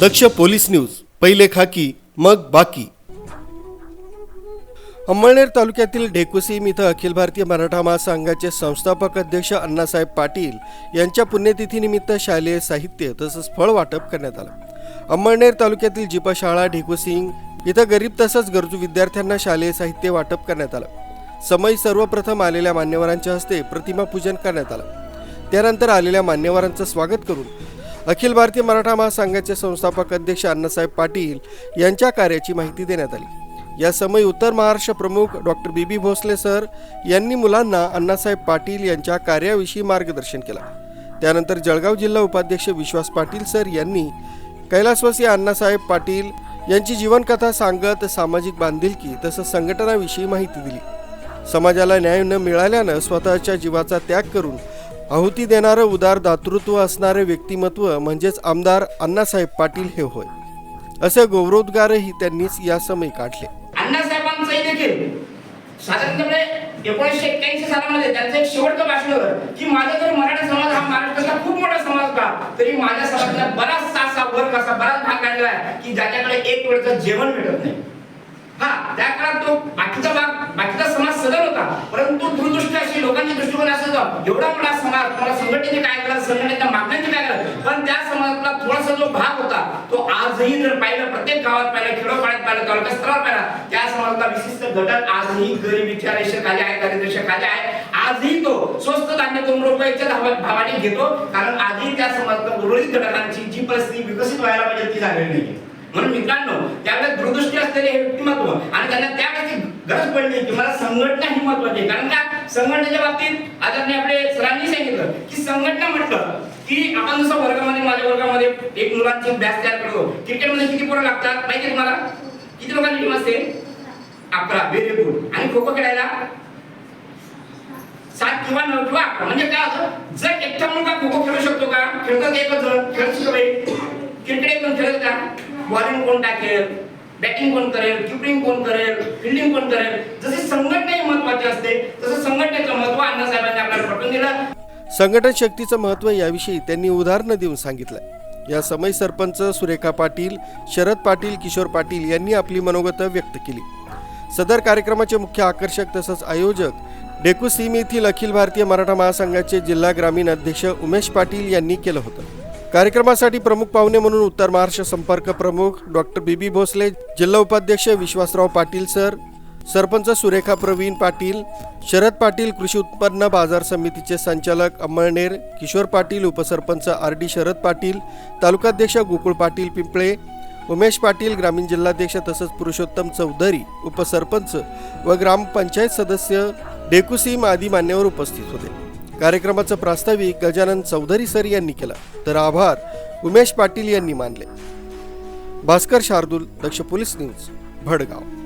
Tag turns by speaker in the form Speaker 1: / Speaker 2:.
Speaker 1: दक्ष police news पहिले खाकी मग बाकी. अंमळनेर तालुक्यातील ढेकुसीम इथं अखिल भारतीय मराठा महासंघाचे संस्थापक अध्यक्ष अण्णासाहेब पाटील यांच्या पुण्यतिथीनिमित्त शालेय साहित्य तसंच फळ वाटप करण्यात आलं. अंमळनेर तालुक्यातील जिपा शाळा ढेकुसिंग इथं गरीब तसंच गरजू विद्यार्थ्यांना शालेय साहित्य वाटप करण्यात आलं. समय सर्वप्रथम आलेल्या मान्यवरांच्या हस्ते प्रतिमा पूजन करण्यात आलं. त्यानंतर आलेल्या मान्यवरांचं स्वागत करून अखिल भारतीय मराठा महासंघाचे संस्थापक अध्यक्ष अण्णासाहेब पाटील यांच्या कार्याची माहिती देण्यात आली. या समय उत्तर महाराष्ट्र प्रमुख doctor B B Bhosale sir यांनी मुलांना अण्णासाहेब पाटील यांच्या कार्याविषयी मार्गदर्शन केलं. त्यानंतर जळगाव जिल्हा उपाध्यक्ष विश्वास पाटील सर यांनी कैलासवासी अण्णासाहेब पाटील यांची जीवनकथा सांगत सामाजिक बांधिलकी तसंच संघटनाविषयी माहिती दिली. समाजाला न्याय न मिळाल्यानं स्वतःच्या जीवाचा त्याग करून आहुती देणारं उदार दातृत्व असणारे व्यक्तिमत्व म्हणजेच आमदार अण्णासाहेब पाटील हे होय. असे गौरवोद्गारही त्यांनीच या समय काढले
Speaker 2: अण्णासाहेबांचंही देखील साधारणपणे एकोणीसशे एक्क्याऐंशी सालामध्ये त्यांचं एक शेवटचं भाषण होतं की माझा जर मराठा समाज हा महाराष्ट्रातला खूप मोठा समाज का तरी माझ्या समाजाला बराचसा असा वर्ग असा बराच भाग काढला आहे की ज्याच्याकडे एक वेळचं जेवण मिळत नाही. हा त्या काळात तो बाकीचा भाग बाकीचा सदन होता. परंतु दूरदृष्टी अशी लोकांची दृष्टिकोन असं होतं एवढा मोठा समाज तुम्हाला संघटनेने काय करा संघटनेच्या मागण्यांचे काय करा पण त्या समाजातला थोडासा जो भाग होता तो आजही जर पाहिलं प्रत्येक गावात पाहिलं खेडोपाड्यात पाहिलं तालुका स्तरावर पाहिला त्या समाजातला विशिष्ट घटक आजही गरिबीच्या रेषेखाली आहे दारिद्र्यरेषेखाली आहे. आजही तो स्वस्त धान्य दोन रुपयाच्या धावा- भावाने घेतो कारण आजही त्या समाजातल्या उर्वरित घटकांची जी परिस्थिती विकसित व्हायला पाहिजे ती झालेली नाही. म्हणून मित्रांनो त्यावेळेस दूरदृष्टी असलेले हे व्यक्तिमत्व आणि त्यांना त्यावेळेस गरज पडली की मला संघटना ही महत्वाची आहे. कारण का? संघटनेच्या बाबतीत आदरणीय आपले सरांनी सांगितलं की संघटना म्हटलं की आपण जसं वर्गामध्ये माझ्या वर्गामध्ये एक मुलांची बॅच तयार करतो. क्रिकेटमध्ये किती पोरं लागतात? माहिती तुम्हाला? किती लोकांची टीम असते? अकरा. व्हेरी गुड आणि खो खो खेळायला सात किंवा नऊ किंवा अकरा. म्हणजे काय होतं जर एकटा मुलगा खो खो खेळू शकतो का? खेळतात एकच जण? खेळ शकतो क्रिकेट एक जण खेळत का? बॉलिंग कोण टाकेल? बॅटिंग कोण करेल किपिंग कोण करेल फिल्डिंग कोण करेल जशी संघटना महत्वाची असते तसं संघटनेचं महत्त्व अण्णासाहेबांनी आपल्याला पटवून दिलं.
Speaker 1: संघटन शक्तीचं महत्त्व याविषयी त्यांनी उदाहरणं देऊन सांगितलं या समय सरपंच सुरेखा पाटील शरद पाटील किशोर पाटील यांनी आपली मनोगतं व्यक्त केली. सदर कार्यक्रमाचे मुख्य आकर्षक तसंच आयोजक डेकुसीम येथील अखिल भारतीय मराठा महासंघाचे जिल्हा ग्रामीण अध्यक्ष उमेश पाटील यांनी केलं होतं. कार्यक्रमासाठी प्रमुख पाहुणे म्हणून उत्तर महाराष्ट्र संपर्क प्रमुख डॉक्टर बी बी भोसले जिल्हा उपाध्यक्ष विश्वासराव पाटील सर सरपंच सुरेखा प्रवीण पाटील शरद पाटील कृषी उत्पन्न बाजार समितीचे संचालक अमळनेर किशोर पाटील उपसरपंच आर डी शरद पाटील तालुकाध्यक्ष गोकुळ पाटील पिंपळे उमेश पाटील ग्रामीण जिल्हाध्यक्ष तसंच पुरुषोत्तम चौधरी उपसरपंच व ग्रामपंचायत सदस्य डेकुसीम आदी मान्यवर उपस्थित होते. कार्यक्रमाचं प्रास्ताविक गजानन चौधरी सर यांनी केलं. तर आभार उमेश पाटील यांनी मानले. Bhaskar Shardul Daksh police news Bhadgaon.